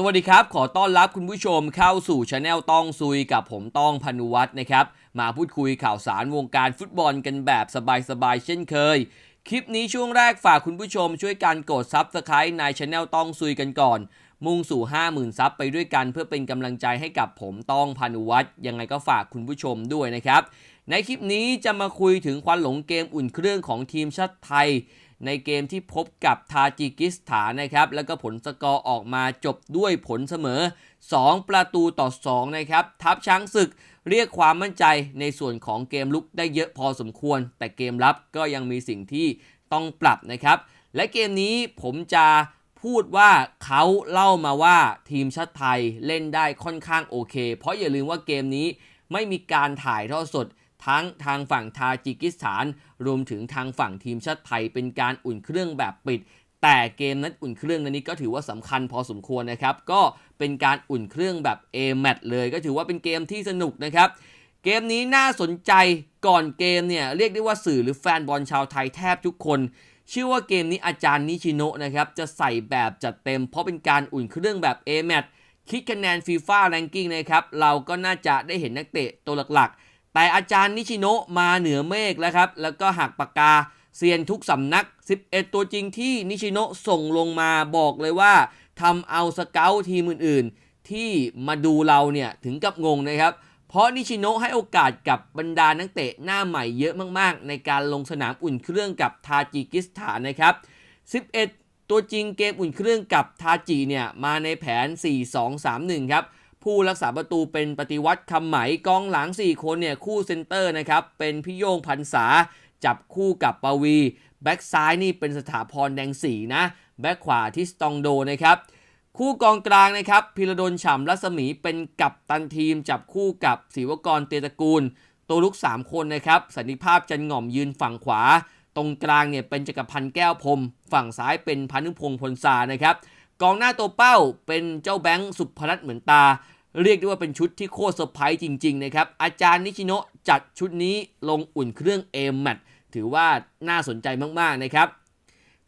สวัสดีครับ ขอต้อนรับคุณผู้ชมเข้าสู่ช anel ต้องซุยกับผมต้องพนุวัฒน์นะครับ มาพูดคุยข่าวสารวงการฟุตบอลกันแบบสบายๆเช่นเคย คลิปนี้ช่วงแรกฝากคุณผู้ชมช่วยการกดซับสไคร b e ในช anel ต้องซุยกันก่อน มุ่งสู่ 50,000ซับไปด้วยกันเพื่อเป็นกำลังใจให้กับผมต้องพานุวัฒน์ยังไงก็ฝากคุณผู้ชมด้วยนะครับ ในคลิปนี้จะมาคุยถึงควันหลงเกมอุ่นเครื่องของทีมชาติไทย ในเกมที่พบกับทาจิกิสถานนะครับ แล้วก็ผลสกอร์ออกมาจบด้วยผลเสมอ 2 ประตูต่อ 2 นะครับ ทัพช้างศึกเรียกความมั่นใจในส่วนของเกมลุกได้เยอะพอสมควร แต่เกมรับก็ยังมีสิ่งที่ต้องปรับนะครับ และเกมนี้ผมจะพูดว่าเขาเล่ามาว่าทีมชาติไทยเล่นได้ค่อนข้างโอเค เพราะอย่าลืมว่าเกมนี้ไม่มีการถ่ายทอดสด ทั้งทางฝั่งทาจิกิสถาน รวมถึงทางฝั่งทีมชาติไทยเป็นการอุ่นเครื่องแบบปิด แต่เกมนั้นอุ่นเครื่องนั้นนี้ก็ถือว่าสำคัญพอสมควรนะครับ ก็เป็นการอุ่นเครื่องแบบ A m a t เลย ก็ถือว่าเป็นเกมที่สนุกนะครับเกมนี้น่าสนใจก่อนเกมเนี่ยเรียกได้ว่าสื่อหรือแฟนบอลชาวไทยแทบทุกคนเชื่อว่าเกมนี้อาจารย์นิชิโนะนะครับจะใส่แบบจัดเต็ม เพราะเป็นการอุ่นเครื่องแบบ A m a t คิดคะแนนฟีฟ่าแรงกิ้งนะครับเราก็น่าจะได้เห็นนักเตะตัวหลักๆ แต่อาจารย์นิชิโนะมาเหนือเมฆแล้วครับ แล้วก็หักปากกาเซียนทุกสำนัก 11 ตัวจริงที่นิชิโนะส่งลงมาบอกเลยว่าทำเอาสเกลทีมอื่นๆ ที่มาดูเราเนี่ยถึงกับงงนะครับ เพราะนิชิโนะให้โอกาสกับบรรดานักเตะหน้าใหม่เยอะมากๆ ในการลงสนามอุ่นเครื่องกับทาจิกิสถานนะครับ 11 ตัวจริงเกมอุ่นเครื่องกับทาจิเนี่ยมาในแผน 4-2-3-1 ครับ ผู้รักษาประตูเป็นปฏิวัติคำไหมกองหลัง 4 คนเนี่ยคู่เซนเตอร์นะครับเป็นพี่โยงพันษาจับคู่กับปวี แบ็กซ้ายนี่เป็นสถาพรแดงสีนะ แบ็กขวาที่สตองโดนะครับ คู่กองกลางนะครับพิรดลฉ่ำรัศมีเป็นกัปตันทีม จับคู่กับศิวกรเตยตระกูล ตัวลุก 3 คนนะครับสันนิภาพจันหง่อมยืนฝั่งขวา ตรงกลางเนี่ยเป็นจักรพันธ์แก้วพรมฝั่งซ้ายเป็นพานุพงศ์พลซานะครับกองหน้าตัวเป้าเป็นเจ้าแบงค์สุพนัทเหมือนตา เรียกได้ว่าเป็นชุดที่โคตรเซอร์ไพรส์จริงๆนะครับ อาจารย์นิชิโนะจัดชุดนี้ลงอุ่นเครื่องเอมแมตถือว่าน่าสนใจมากๆนะครับ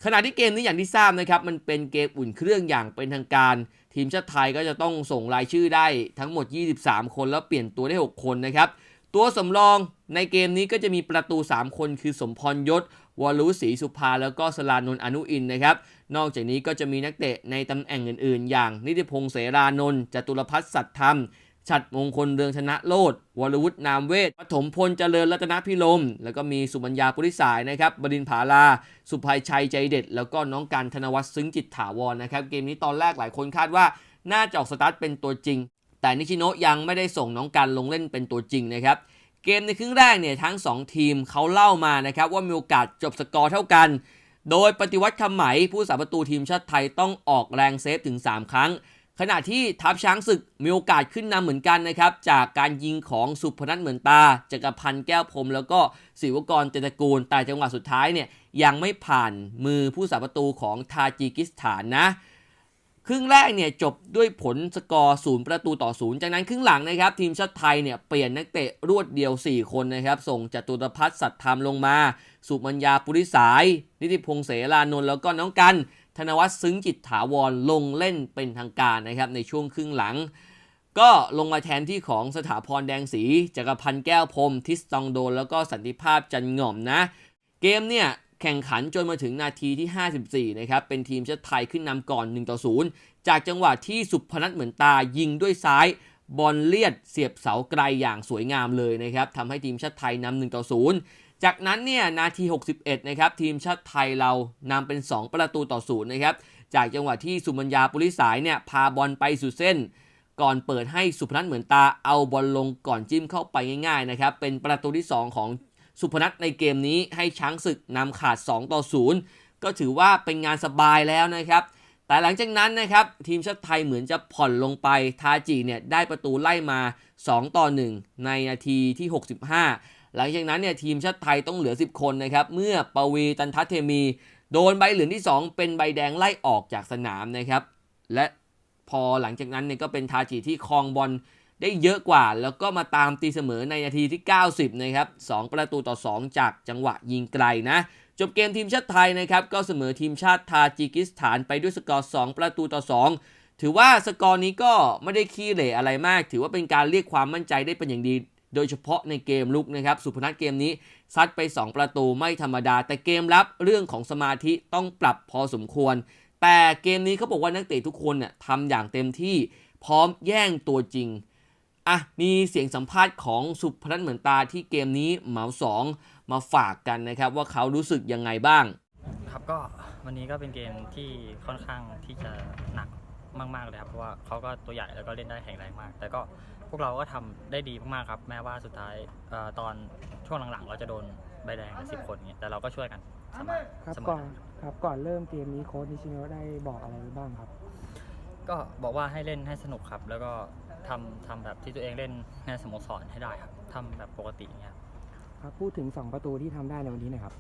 ขณะที่เกมนี้อย่างที่ทราบนะครับ มันเป็นเกมอุ่นเครื่องอย่างเป็นทางการ ทีมชาติไทยก็จะต้องส่งรายชื่อได้ทั้งหมด 23 คนแล้วเปลี่ยนตัวได้ 6 คนนะครับ ตัวสำรองในเกมนี้ก็จะมีประตู 3 คน คือสมพรยศวรุศรีสุภาแล้วก็สลานนท์อนุอินนะครับ นอกจากนี้ก็จะมีนักเตะในตำแหน่งอื่น ๆ อย่างนิติพงษ์เสรานนท์จตุรพัฒน์สัตย์ธรรมฉัดมงคลเรืองชนะโลดวรวุฒินามเวทปฐมพลเจริญรัตนพิลม แล้วก็มีสุบัญญาปุริสายนะครับบดินผาลา สุภัยชัยใจเด็ด แล้วก็น้องการธนวัฒน์ซึ้งจิตถาวรนะครับ เกมนี้ตอนแรกหลายคนคาดว่าน่าจะออกสตาร์ทเป็นตัวจริง แต่นิชิโนะยังไม่ได้ส่งน้องการลงเล่นเป็นตัวจริงนะครับเกมในครึ่งแรกเนี่ยทั้ง 2 ทีมเขาเล่ามานะครับว่ามีโอกาสจบสกอร์เท่ากัน โดยปฏิวัติคำไหมผู้สาประตูทีมชาติไทยต้องออกแรงเซฟถึง 3 ครั้ง ขณะที่ทัพช้างศึกมีโอกาสขึ้นนำเหมือนกันนะครับ จากการยิงของสุพนัทเหมือนตาจักรพันธ์แก้วพรมแล้วก็ศิวกรเตยตระกูล แต่จังหวะสุดท้ายเนี่ยยังไม่ผ่านมือผู้สาประตูของทาจิกิสถานนะ ครึ่งแรกเนี่ยจบด้วยผลสกอร์ศูนย์ประตูต่อศูนย์จากนั้นครึ่งหลังนะครับทีมชาติไทยเนี่ยเปลี่ยนนักเตะรวดเดียว 4 คนนะครับ ส่งจตุรพัฒน์สัตธรรมลงมา สุมัญญาปุริสาย นิติพงษ์เสรานนท์แล้วก็น้องกัน ธนวัฒน์ซึ้งจิตถาวรลงเล่นเป็นทางการนะครับในช่วงครึ่งหลัง ก็ลงมาแทนที่ของสถาพรแดงสีจักรพันธ์แก้วพรมทิสตองโดนแล้วก็สันติภาพจันง่อมนะ เกมเนี่ย แข่งขันจนมาถึงนาทีที่ 54 นะครับ เป็นทีมชาติไทยขึ้นนำก่อน 1 ต่อ 0 จากจังหวะที่สุพนัทเหมือนตายิงด้วยซ้าย บอลเลียดเสียบเสาไกลอย่างสวยงามเลยนะครับทำให้ทีมชาติไทยนำ1ต่อ 0 จากนั้นเนี่ยนาที 61 นะครับ ทีมชาติไทยเรานำเป็น 2 ประตูต่อ 0 นะครับ จากจังหวะที่สุมัญญาปุริสายเนี่ยพาบอลไปสู่เส้น ก่อนเปิดให้สุพนัทเหมือนตาเอาบอลลงก่อนจิ้มเข้าไปง่ายๆนะครับ เป็นประตูที่ 2 ของ สุพนัทในเกมนี้ให้ช้างศึกนำขาด 2 ต่อ 0 ก็ถือว่าเป็นงานสบายแล้วนะครับ แต่หลังจากนั้นนะครับ ทีมชาติไทยเหมือนจะผ่อนลงไป ทาจิเนี่ยได้ประตูไล่มา 2 ต่อ 1 ในนาทีที่ 65 หลังจากนั้นเนี่ยทีมชาติไทยต้องเหลือ 10 คนนะครับ เมื่อปวีตันทัศเทมี โดนใบเหลืองที่ 2 เป็นใบแดงไล่ออกจากสนามนะครับ และพอหลังจากนั้นเนี่ยก็เป็นทาจิที่ครองบอล ได้เยอะกว่า แล้วก็มาตามตีเสมอในนาทีที่ 90 นะครับ 2 ประตูต่อ 2 จากจังหวะยิงไกลนะ จบเกมทีมชาติไทยนะครับ ก็เสมอทีมชาติทาจิกิสถานไปด้วยสกอร์ 2 ประตูต่อ 2 ถือว่าสกอร์นี้ก็ไม่ได้ขี้เหร่อะไรมาก ถือว่าเป็นการเรียกความมั่นใจได้เป็นอย่างดี โดยเฉพาะในเกมลุกนะครับ สุพนัทเกมนี้ซัดไป 2 ประตูไม่ธรรมดา แต่เกมรับเรื่องของสมาธิต้องปรับพอสมควร แต่เกมนี้เขาบอกว่านักเตะทุกคนเนี่ยทำอย่างเต็มที่พร้อมแย่งตัวจริง อะมีเสียงสัมภาษณ์ของสุพนัทเหมือนตาที่เกมนี้เหมาสองมาฝากกันนะครับ ว่าเขารู้สึกยังไงบ้าง ครับก็วันนี้ก็เป็นเกมที่ค่อนข้างที่จะหนักมากๆเลยครับเพราะว่าเขาก็ตัวใหญ่แล้วก็เล่นได้แข็งแรงมาก แต่ก็พวกเราก็ทำได้ดีมากๆครับแม้ว่าสุดท้ายเอ่อตอนช่วงหลังๆ เราจะโดนใบแดงสิบคนเงี้ยแต่เราก็ช่วยกันเสมอครับเสมก่ออนครับก่อนเริ่มเกมนี้โค้ชนิชิโนะได้บอกอะไรไว้บ้างครับ ก็บอกว่าให้เล่นให้สนุกครับ แล้วก็ ทำทำแบบที่ตัวเองเล่นในสโมสรให้ได้ครับทำแบบปกติเงี้ยครับครับพูดถึง 2 ประตูที่ทำได้ในวันนี้หนะครับ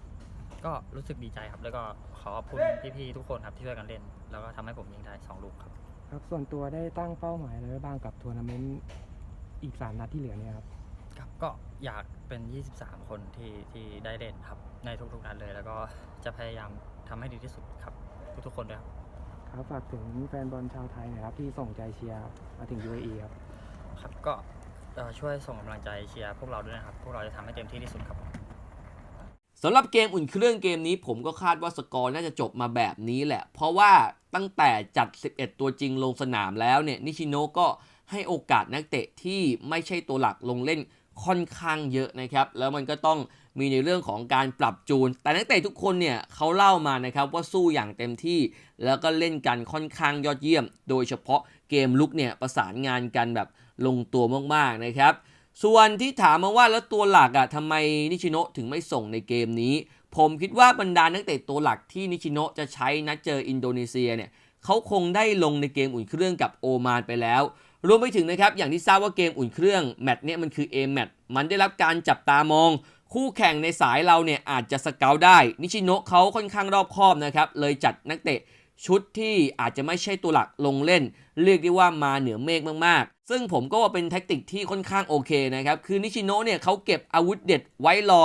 ก็รู้สึกดีใจครับ แล้วก็ขอขอบคุณพี่ๆทุกคนครับที่ช่วยกันเล่น แล้วก็ทำให้ผมยิงได้สองลูกครับ ครับส่วนตัวได้ตั้งเป้าหมายอะไรไว้บ้างกับทัวร์นาเมนต์อีก 3 นัดที่เหลือเนี่ยครับครับก็อยากเป็น 23 คนที่ที่ได้เล่นครับในทุกๆนัดเลย แล้วก็จะพยายามทำให้ดีที่สุดครับทุกๆคนด้วยครับ ครับฝากถึงแฟนบอลชาวไทยหนะครับที่ส่งใจเชียร์มาถึง UAE ครับ ครับก็เอ่อช่วยส่งกำลังใจเชียร์พวกเราด้วยนะครับ พวกเราจะทำให้เต็มที่ที่สุดครับ สำหรับเกมอุ่นเครื่องเกมนี้ผมก็คาดว่าสกอร์น่าจะจบมาแบบนี้แหละ เพราะว่าตั้งแต่จัด 11 ตัวจริงลงสนามแล้วเนี่ยนิชิโนะก็ให้โอกาสนักเตะที่ไม่ใช่ตัวหลักลงเล่นค่อนข้างเยอะนะครับ แล้วมันก็ต้อง มีในเรื่องของการปรับจูน แต่นักเตะทุกคนเนี่ยเขาเล่ามานะครับว่าสู้อย่างเต็มที่ แล้วก็เล่นกันค่อนข้างยอดเยี่ยม โดยเฉพาะเกมลุกเนี่ยประสานงานกันแบบลงตัวมากๆนะครับ ส่วนที่ถามมาว่าแล้วตัวหลักอะทำไมนิชิโนะถึงไม่ส่งในเกมนี้ ผมคิดว่าบรรดานักเตะตัวหลักที่นิชิโนะจะใช้นัดเจออินโดนีเซียเนี่ยเขาคงได้ลงในเกมอุ่นเครื่องกับโอมานไปแล้วรวมไปถึงนะครับอย่างที่ทราบว่าเกมอุ่นเครื่องแมตช์เนี่ยมันคือ A แมตช์มันได้รับการจับตามอง คู่แข่งในสายเราเนี่ยอาจจะสเกลได้ นิชิโนะเขาค่อนข้างรอบคอบนะครับ เลยจัดนักเตะชุดที่อาจจะไม่ใช่ตัวหลักลงเล่น เรียกได้ว่ามาเหนือเมฆมากๆ ซึ่งผมก็ว่าเป็นแท็กติกที่ค่อนข้างโอเคนะครับ คือนิชิโนะเนี่ยเขาเก็บอาวุธเด็ดไว้รอ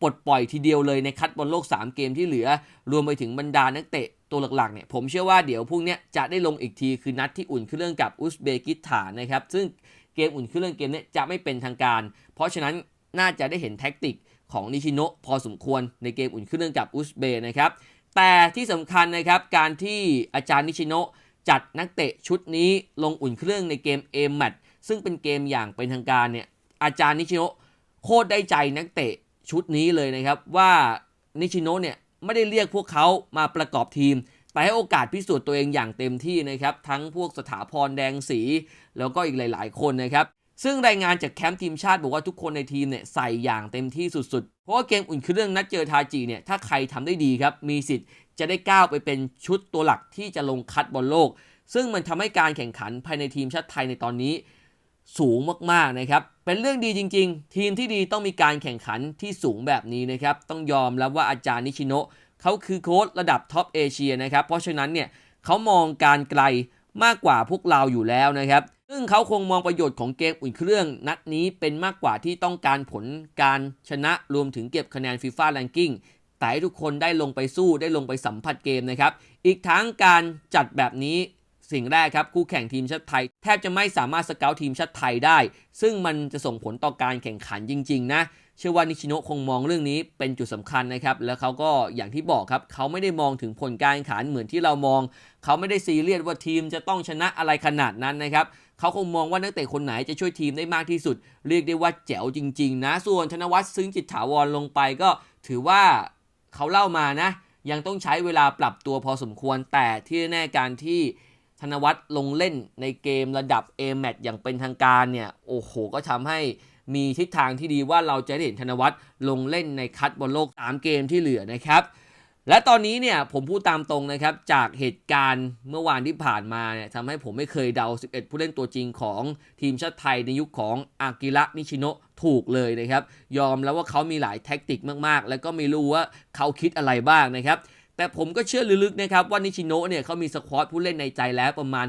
ปลดปล่อยทีเดียวเลยในคัดบอลโลก 3 เกมที่เหลือ รวมไปถึงบรรดานักเตะตัวหลักๆเนี่ยผมเชื่อว่าเดี๋ยวพรุ่งนี้จะได้ลงอีกทีคือนัดที่อุ่นเครื่องกับอุซเบกิสถานนะครับซึ่งเกมอุ่นเครื่องเกมนี้จะไม่เป็นทางการ เพราะฉะนั้น น่าจะได้เห็นแท็กติกของนิชิโนะพอสมควรในเกมอุ่นเครื่องกับอุซเบย์นะครับ แต่ที่สำคัญนะครับการที่อาจารย์นิชิโนะจัดนักเตะชุดนี้ลงอุ่นเครื่องในเกมเอมแมตซึ่งเป็นเกมอย่างเป็นทางการเนี่ยอาจารย์นิชิโนะโคตรได้ใจนักเตะชุดนี้เลยนะครับว่านิชิโนะเนี่ยไม่ได้เรียกพวกเขามาประกอบทีม แต่ให้โอกาสพิสูจน์ตัวเองอย่างเต็มที่นะครับ ทั้งพวกสถาพรแดงสี แล้วก็อีกหลาย ๆ คนนะครับ ซึ่งรายงานจากแคมป์ทีมชาติบอกว่าทุกคนในทีมเนี่ยใส่อย่างเต็มที่สุดๆ เพราะว่าเกมอุ่นเครื่องนัดเจอทาจิเนี่ยถ้าใครทำได้ดีครับ มีสิทธิ์จะได้ก้าวไปเป็นชุดตัวหลักที่จะลงคัดบอลโลก ซึ่งมันทำให้การแข่งขันภายในทีมชาติไทยในตอนนี้ สูงมากๆนะครับ เป็นเรื่องดีจริง ๆ ทีมที่ดีต้องมีการแข่งขันที่สูงแบบนี้นะครับ ต้องยอมรับว่าอาจารย์นิชิโนะเขาคือโค้ชระดับท็อปเอเชียนะครับ เพราะฉะนั้นเนี่ยเขามองการไกลมากกว่าพวกเราอยู่แล้วนะครับ ซึ่งเขาคงมองประโยชน์ของเกมอุ่นเครื่องนัดนี้เป็นมากกว่าที่ต้องการผลการชนะรวมถึงเก็บคะแนนฟีฟ่าแรงกิ้งแต่ให้ทุกคนได้ลงไปสู้ได้ลงไปสัมผัสเกมนะครับ อีกทั้งการจัดแบบนี้สิ่งแรกครับคู่แข่งทีมชาติไทย แทบจะไม่สามารถสเกลทีมชาติไทยได้ ซึ่งมันจะส่งผลต่อการแข่งขันจริง ๆ นะ เชื่อว่านิชิโนะคงมองเรื่องนี้เป็นจุดสำคัญนะครับ แล้วเขาก็อย่างที่บอกครับ เขาไม่ได้มองถึงผลการแข่งขันเหมือนที่เรามอง เขาไม่ได้ซีเรียสว่าทีมจะต้องชนะอะไรขนาดนั้นนะครับ เขาคงมองว่านักเตะคนไหนจะช่วยทีมได้มากที่สุด เรียกได้ว่าแจ๋วจริง ๆ นะ ส่วนธนวัฒน์ซึ้งจิตถาวรลงไปก็ถือว่าเขาเล่ามานะ ยังต้องใช้เวลาปรับตัวพอสมควรแต่ที่แน่การที่ธนวัฒน์ลงเล่นในเกมระดับ A m a t อย่างเป็นทางการเนี่ยโอ้โหก็ทำให้มีทิศทางที่ดีว่าเราจะได้เห็นธนวัฒน์ลงเล่นในคัดบอลโลก 3 เกมที่เหลือนะครับ และตอนนี้เนี่ยผมพูดตามตรงนะครับ จากเหตุการณ์เมื่อวานที่ผ่านมาเนี่ยทำให้ผมไม่เคยเดา 11 ผู้เล่นตัวจริงของทีมชาติไทยในยุคของอากิระนิชิโนะถูกเลยนะครับ ยอมแล้วว่าเขามีหลายแท็กติกมากๆ แล้วก็ไม่รู้ว่าเขาคิดอะไรบ้างนะครับแต่ผมก็เชื่อลึกๆนะครับว่านิชิโนะเนี่ยเขามีสควอตผู้เล่นในใจแล้วประมาณ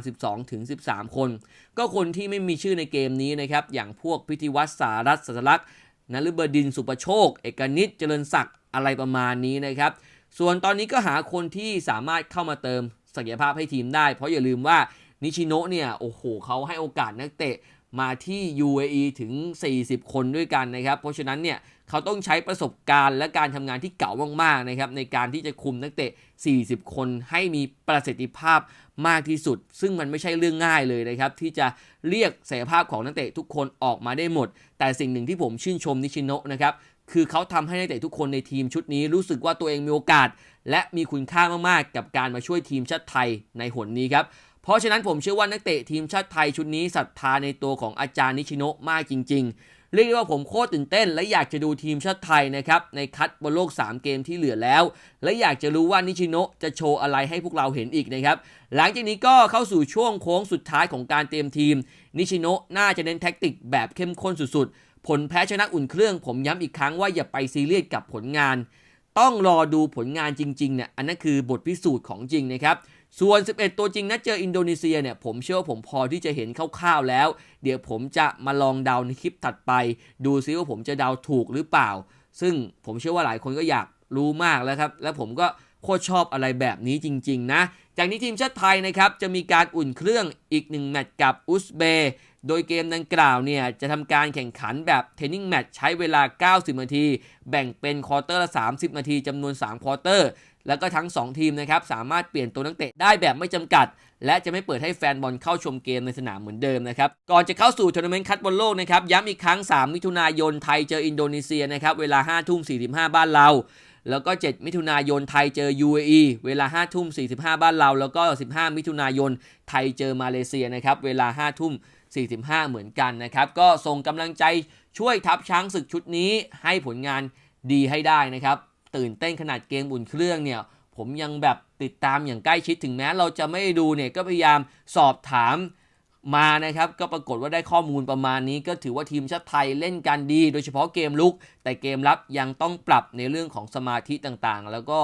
12-13 คน ก็คนที่ไม่มีชื่อในเกมนี้นะครับ อย่างพวกพิธีวัตรสารัตสัสลักษณ์นฤบดินสุประโชค เอกนิตเจริญศักดิ์อะไรประมาณนี้นะครับ ส่วนตอนนี้ก็หาคนที่สามารถเข้ามาเติมศักยภาพให้ทีมได้ เพราะอย่าลืมว่านิชิโนะเนี่ย โอ้โหเขาให้โอกาสนักเตะมาที่ UAE ถึง 40 คนด้วยกันนะครับ เพราะฉะนั้นเนี่ยเขาต้องใช้ประสบการณ์และการทำงานที่เก่ามากๆนะครับในการที่จะคุมนักเตะ 40 คนให้มีประสิทธิภาพมากที่สุด ซึ่งมันไม่ใช่เรื่องง่ายเลยนะครับ ที่จะเรียกศักยภาพของนักเตะทุกคนออกมาได้หมด แต่สิ่งหนึ่งที่ผมชื่นชมนิชิโนะนะครับ คือเขาทำให้นักเตะทุกคนในทีมชุดนี้รู้สึกว่าตัวเองมีโอกาส และมีคุณค่ามากๆ กับการมาช่วยทีมชาติไทยในหนนี้ครับ เพราะฉะนั้นผมเชื่อว่านักเตะทีมชาติไทยชุดนี้ศรัทธาในตัวของอาจารย์นิชิโนะมากจริง ๆ เรียกได้ว่าผมโคตรตื่นเต้น และอยากจะดูทีมชาติไทยนะครับในคัดบอลโลก 3 เกมที่เหลือแล้ว และอยากจะรู้ว่านิชิโนะจะโชว์อะไรให้พวกเราเห็นอีกนะครับหลังจากนี้ก็เข้าสู่ช่วงโค้งสุดท้ายของการเตรียมทีมนิชิโนะน่าจะเน้นแท็กติกแบบเข้มข้นสุดๆ ผลแพ้ชนะอุ่นเครื่อง ผมย้ำอีกครั้งว่าอย่าไปซีเรียสกับผลงาน ต้องรอดูผลงานจริงๆเนี่ยอันนั้นคือบทพิสูจน์ของจริงนะครับส่วน 11 ตัวจริงนัดเจออินโดนีเซียเนี่ยผมเชื่อว่าผมพอที่จะเห็นคร่าวๆแล้ว เดี๋ยวผมจะมาลองเดาในคลิปถัดไป ดูซิว่าผมจะเดาถูกหรือเปล่า ซึ่งผมเชื่อว่าหลายคนก็อยากรู้มากแล้วครับ และผมก็โคตรชอบอะไรแบบนี้จริง ๆ นะ จากนี้ทีมชาติไทยนะครับจะมีการอุ่นเครื่องอีกหนึ่งแมตช์กับอุซเบย์ โดยเกมดังกล่าวเนี่ยจะทำการแข่งขันแบบเทนนิงแมตช์ใช้เวลา 90 นาที แบ่งเป็นควอเตอร์ละ 30 นาทีจำนวน 3 ควอเตอร์ แล้วก็ทั้ง 2 ทีมนะครับสามารถเปลี่ยนตัวนักเตะได้แบบไม่จำกัด และจะไม่เปิดให้แฟนบอลเข้าชมเกมในสนามเหมือนเดิมนะครับ ก่อนจะเข้าสู่ทัวร์นาเมนต์คัดบอลโลกนะครับย้ำอีกครั้ง 3 มิถุนายนไทยเจออินโดนีเซียนะครับเวลา5ทุ่ม45 บ้านเราแล้วก็ 7 มิถุนายนไทยเจอ UAE เวลา5ทุ่ม45 บ้านเรา แล้วก็ 15 มิถุนายนไทยเจอมาเลเซียนะครับ เวลา5ทุ่ม 45 เหมือนกันนะครับ ก็ส่งกำลังใจช่วยทัพช้างศึกชุดนี้ให้ผลงานดีให้ได้นะครับ ตื่นเต้นขนาดเกมอุ่นเครื่องเนี่ย ผมยังแบบติดตามอย่างใกล้ชิดถึงแม้เราจะไม่ด้ดูเนี่ย ก็พยายามสอบถามมานะครับ ก็ปรากฏว่าได้ข้อมูลประมาณนี้ ก็ถือว่าทีมชาติไทยเล่นกันดี โดยเฉพาะเกมลุก แต่เกมรับยังต้องปรับในเรื่องของสมาธิต่างๆ แล้วก็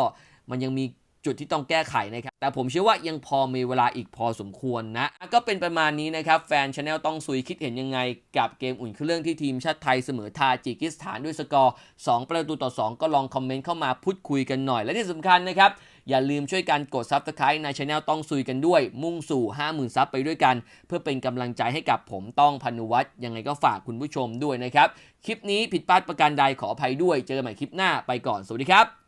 มันยังมี จุดที่ต้องแก้ไขนะครับ แต่ผมเชื่อว่ายังพอมีเวลาอีกพอสมควรนะ ก็เป็นประมาณนี้นะครับ แฟนชาแนลต้องซุยคิดเห็นยังไง กับเกมอุ่นเครื่องที่ทีมชาติไทยเสมอทาจิกิสถานด้วยสกอร์ 2 ประตูต่อ 2 ก็ลองคอมเมนต์เข้ามาพูดคุยกันหน่อย และที่สำคัญนะครับ อย่าลืมช่วยกันกด Subscribe ในช anel ต้องซุยกันด้วย มุ่งสู่ 50,000ซับไปด้วยกัน เพื่อเป็นกำลังใจให้กับผมต้องพนุวัฒน์ยังไงก็ฝากคุณผู้ชมด้วยนะครับคลิปนี้ผิดพลาดประการใดขออภัยด้วยเจอกันใหม่คลิปหน้าไปก่อนสวัสดีครับ